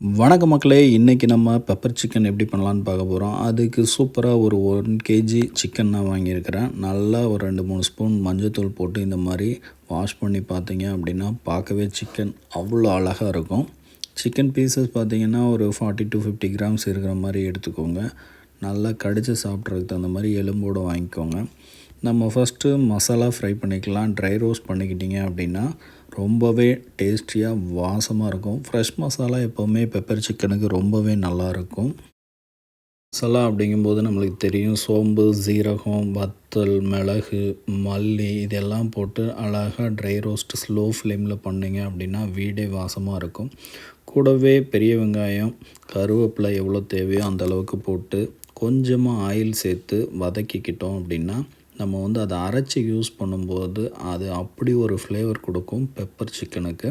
வணக்க மக்களே இன்றைக்கி நம்ம பெப்பர் சிக்கன் எப்படி பண்ணலான்னு பார்க்க போகிறோம் அதுக்கு சூப்பராக ஒரு ஒன் கேஜி சிக்கன் நான் வாங்கியிருக்கிறேன். நல்லா ஒரு ரெண்டு மூணு ஸ்பூன் மஞ்சள்தூள் போட்டு இந்த மாதிரி வாஷ் பண்ணி பார்த்தீங்க அப்படின்னா பார்க்கவே சிக்கன் அவ்வளோ அழகாக இருக்கும். சிக்கன் பீசஸ் பார்த்தீங்கன்னா ஒரு ஃபார்ட்டி டு ஃபிஃப்டி கிராம்ஸ் இருக்கிற மாதிரி எடுத்துக்கோங்க. நல்லா கடித்து சாப்பிட்றதுக்கு தகுந்த மாதிரி எலும்போடு வாங்கிக்கோங்க. நம்ம ஃபஸ்ட்டு மசாலா ஃப்ரை பண்ணிக்கலாம். ட்ரை ரோஸ்ட் பண்ணிக்கிட்டிங்க அப்படின்னா ரொம்பவே டேஸ்டியாக வாசமாக இருக்கும். ஃப்ரெஷ் மசாலா எப்போவுமே பெப்பர் சிக்கனுக்கு ரொம்பவே நல்லாயிருக்கும் மசாலா அப்படிங்கும்போது நம்மளுக்கு தெரியும் சோம்பு சீரகம் வத்தல் மிளகு மல்லி இதெல்லாம் போட்டு அழகாக ட்ரை ரோஸ்ட் ஸ்லோ ஃப்ளேமில் பண்ணிங்க அப்படின்னா வீடே வாசமாக இருக்கும். கூடவே பெரிய வெங்காயம் கருவேப்பிலை எவ்வளோ தேவையோ அந்த அளவுக்கு போட்டு கொஞ்சமாக ஆயில் சேர்த்து வதக்கிக்கிட்டோம் அப்படின்னா நம்ம வந்து அதை அரைச்சி யூஸ் பண்ணும்போது அது அப்படி ஒரு ஃப்ளேவர் கொடுக்கும் பெப்பர் சிக்கனுக்கு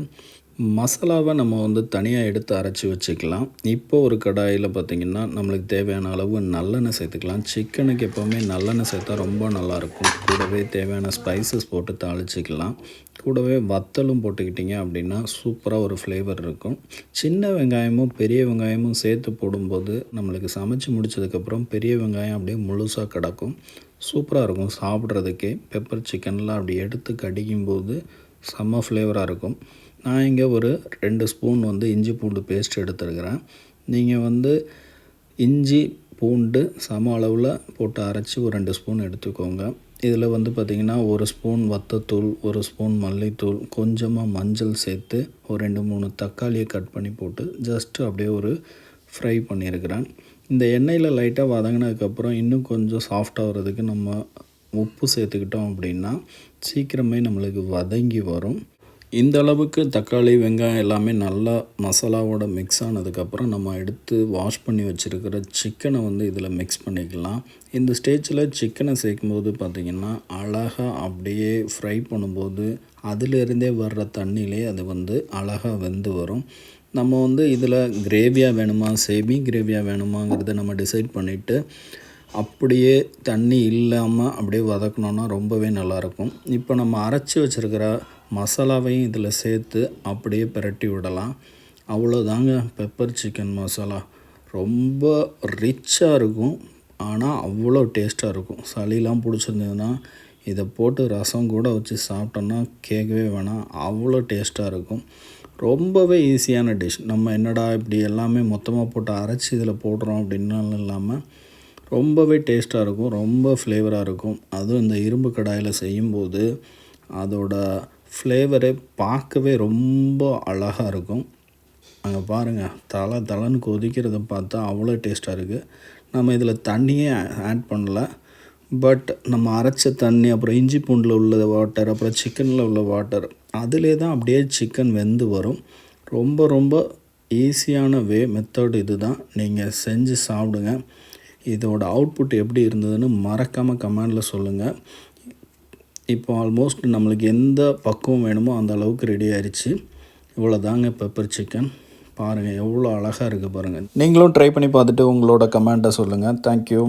மசாலாவை நம்ம வந்து தனியாக எடுத்து அரைச்சி வச்சுக்கலாம். இப்போ ஒரு கடாயில் பார்த்திங்கன்னா நம்மளுக்கு தேவையான அளவு நல்லெண்ணெய் சேர்த்துக்கலாம். சிக்கனுக்கு எப்போவுமே நல்லெண்ணெய் சேர்த்தா ரொம்ப நல்லாயிருக்கும். கூடவே தேவையான ஸ்பைசஸ் போட்டு தாளிச்சிக்கலாம். கூடவே வத்தலும் போட்டுக்கிட்டிங்க அப்படின்னா சூப்பராக ஒரு ஃப்ளேவர் இருக்கும். சின்ன வெங்காயமும் பெரிய வெங்காயமும் சேர்த்து போடும்போது நம்மளுக்கு சமைச்சு முடிச்சதுக்கப்புறம் பெரிய வெங்காயம் அப்படியே முழுசாக கிடக்கும். சூப்பராக இருக்கும் சாப்பிட்றதுக்கே. பெப்பர் சிக்கன்லாம் அப்படி எடுத்து கடிக்கும்போது செம்ம ஃப்ளேவராக இருக்கும். நான் இங்கே ஒரு ரெண்டு ஸ்பூன் வந்து இஞ்சி பூண்டு பேஸ்ட் எடுத்துருக்கிறேன். நீங்கள் வந்து இஞ்சி பூண்டு சம அளவில் போட்டு அரைச்சி ஒரு ரெண்டு ஸ்பூன் எடுத்துக்கோங்க. இதில் வந்து பார்த்திங்கன்னா ஒரு ஸ்பூன் வத்தத்தூள் ஒரு ஸ்பூன் மல்லித்தூள் கொஞ்சமாக மஞ்சள் சேர்த்து ஒரு ரெண்டு மூணு தக்காளியை கட் பண்ணி போட்டு ஜஸ்ட்டு அப்படியே ஒரு ஃப்ரை பண்ணியிருக்கிறேன். இந்த எண்ணெயில் லைட்டாக வதங்கினதுக்கப்புறம் இன்னும் கொஞ்சம் சாஃப்டாகிறதுக்கு நம்ம உப்பு சேர்த்துக்கிட்டோம் அப்படின்னா சீக்கிரமே நம்மளுக்கு வதங்கி வரும். இந்த அளவுக்கு தக்காளி வெங்காயம் எல்லாமே நல்லா மசாலாவோட மிக்ஸ் ஆனதுக்கப்புறம் நம்ம எடுத்து வாஷ் பண்ணி வச்சுருக்கிற சிக்கனை வந்து இதில் மிக்ஸ் பண்ணிக்கலாம். இந்த ஸ்டேஜில் சிக்கனை சேர்க்கும்போது பார்த்திங்கன்னா அழகாக அப்படியே ஃப்ரை பண்ணும்போது அதிலிருந்தே வர்ற தண்ணியிலே அது வந்து அழகாக வெந்து வரும். நம்ம வந்து இதில் கிரேவியாக வேணுமா சேமி கிரேவியாக வேணுமாங்கிறத நம்ம டிசைட் பண்ணிவிட்டு அப்படியே தண்ணி இல்லாமல் அப்படியே வதக்கணுன்னா ரொம்பவே நல்லாயிருக்கும் இப்போ நம்ம அரைச்சி வச்சுருக்கிற மசாலாவையும் இதில் சேர்த்து அப்படியே பிரட்டி விடலாம். அவ்வளோதாங்க பெப்பர் சிக்கன் மசாலா. ரொம்ப ரிச்சாக இருக்கும். ஆனால் அவ்வளோ டேஸ்ட்டாக இருக்கும். சளிலாம் பிடிச்சிருந்ததுன்னா இதை போட்டு ரசம் கூட வச்சு சாப்பிட்டோன்னா கேட்கவே வேணாம். அவ்வளோ டேஸ்ட்டாக இருக்கும். ரொம்பவே ஈஸியான டிஷ் நம்ம என்னடா இப்படி எல்லாமே மொத்தமாக போட்டு அரைச்சி இதில் போடுறோம் அப்படின்னாலும் இல்லாமல் ரொம்பவே டேஸ்ட்டாக இருக்கும். ரொம்ப ஃப்ளேவராக இருக்கும். அதுவும் இந்த இரும்பு கடாயில் செய்யும்போது அதோட ஃப்ளேவரே பார்க்கவே ரொம்ப அழகாக இருக்கும். அங்கே பாருங்கள் தலை தலைன்னு கொதிக்கிறத பார்த்தா அவ்வளோ டேஸ்ட்டாக இருக்குது நம்ம இதில் தண்ணியே ஆட் பண்ணல. பட் நம்ம அரைச்ச தண்ணி அப்புறம் இஞ்சி பூண்டில் உள்ள வாட்டர் அப்புறம் சிக்கனில் உள்ள வாட்டர் அதிலே தான் அப்படியே சிக்கன் வெந்து வரும். ரொம்ப ரொம்ப ஈஸியான வே மெத்தட் இது தான் நீங்கள் செஞ்சு சாப்பிடுங்க. இதோட அவுட்புட் எப்படி இருந்ததுன்னு மறக்காமல் கமெண்டில் சொல்லுங்கள் இப்போ ஆல்மோஸ்ட் நம்மளுக்கு எந்த பக்குவம் வேணுமோ அந்த அளவுக்கு ரெடி ஆயிடுச்சு இவ்வளோ தாங்க பெப்பர் சிக்கன் பாருங்கள் எவ்வளோ அழகாக இருக்குது பாருங்கள் நீங்களும் ட்ரை பண்ணி பார்த்துட்டு உங்களோட கமெண்ட்டை சொல்லுங்கள் தேங்க்யூ